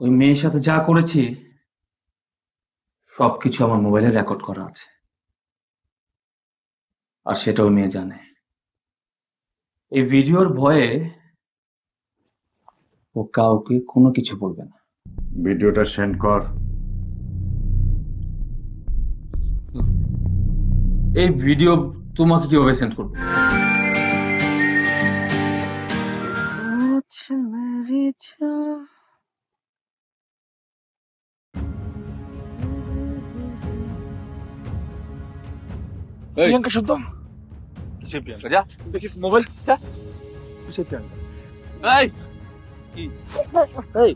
ওই মেয়ের সাথে যা করেছি সবকিছু আমার মোবাইলে রেকর্ড করা আছে। আর সেটাও মেয়ে জানে। এই ভিডিওর ভয়ে ও কাউকে কোনো কিছু বলবে না। ভিডিওটা সেন্ড কর। এই ভিডিও তোমাকে কীভাবে সেন্ড করব? প্রিয়াঙ্কা শব্দ কিসের প্রিয়াঙ্কা যা দেখিস মোবাইল যা কিসের প্রিয়াঙ্কা এই কি এই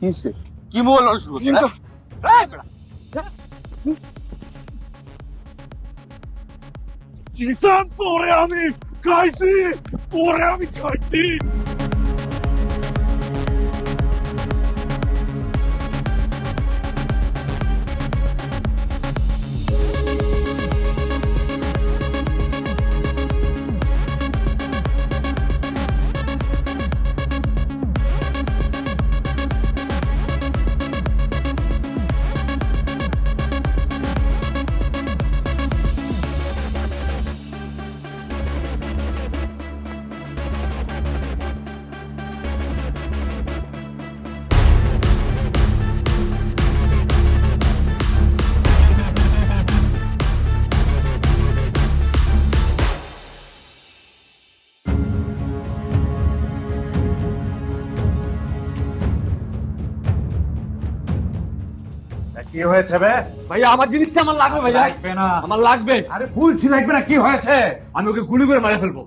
কিসে কি মোবাইল অন শুরু প্রিয়াঙ্কা জিসান তোরে আমি খাইছি তোরে আমি খাইছি কি হয়েছে বে? ভাইয়া আমার জিনিসটা আমার লাগবে ভাইয়া। লাগবে না। আমার লাগবে। আরে বলছি লাগবে না কি হয়েছে? আমি ওকে গুলি করে মারে ফেলব।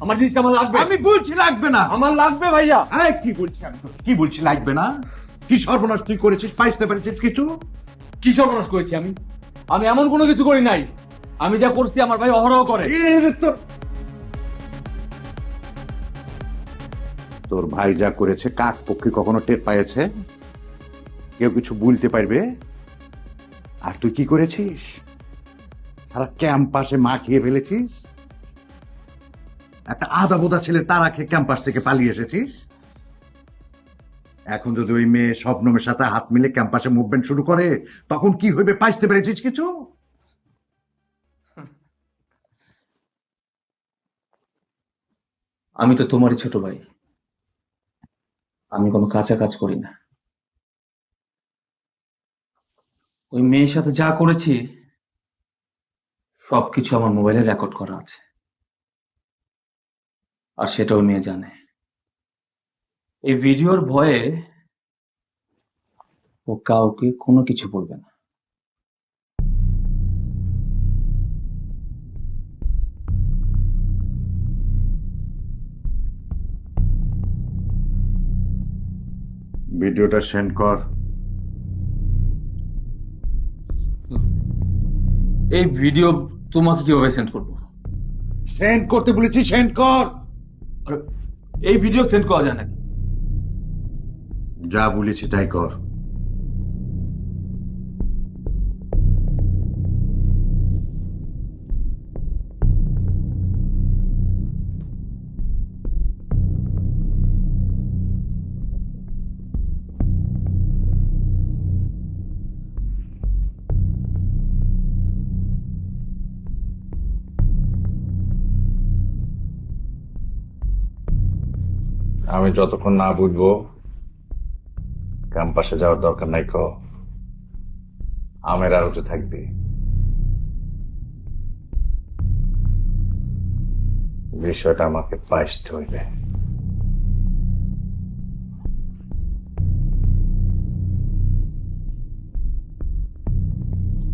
আমার জিনিসটা আমার লাগবে। আমি বলছি লাগবে না। আমার লাগবে ভাইয়া। আরে কি বলছি আমি কি বলছি লাগবে না? কি সর্বনাশ তুই করেছিস? পাইতে পেরেছিস কিছু? কি সর্বনাশ করেছি আমি? আমি এমন কোনো কিছু করি নাই। আমি যা করছি আমার ভাই অহরহ করে। তোর তোর ভাই যা করেছে কাক পক্ষে কখনো টের পাইছে কেউ কিছু বলতে পারবে? আর তুই কি করেছিস? সারা ক্যাম্পাসে মা খেয়ে ফেলেছিস? একটা আদা বোদা ছেলে তারা খেয়ে ক্যাম্পাস থেকে পালিয়ে এসেছিস? এখন যদি ওই মেয়ে শবনমের সাথে হাত মিলে ক্যাম্পাসে মুভমেন্ট শুরু করে, তখন কি হইবে পাইতে পেরেছিস কিছু? আমি তো তোমারই ছোট ভাই। আমি কোনো কাঁচা কাজ করি না। ওই মেয়ের সাথে যা করেছি, সবকিছু আমার মোবাইলে রেকর্ড করা আছে। আর সেটা ওই মেয়ে জানে। এই ভিডিওর ভয়ে ও কাউকে কোনো কিছু বলবে না। ভিডিওটা সেন্ড কর। এই ভিডিও তোমাকে কীভাবে সেন্ড করব? সেন্ড করতে বলেছি সেন্ড কর। এই ভিডিও সেন্ড করা যায় নাকি? যা বলেছি তাই কর। আমি যতক্ষণ না বুঝব, ক্যাম্পাসে যাওয়ার দরকার নাই ক, আমের আরতে থাকবে। বিষয়টা আমাকে পাইস্ট হইবে।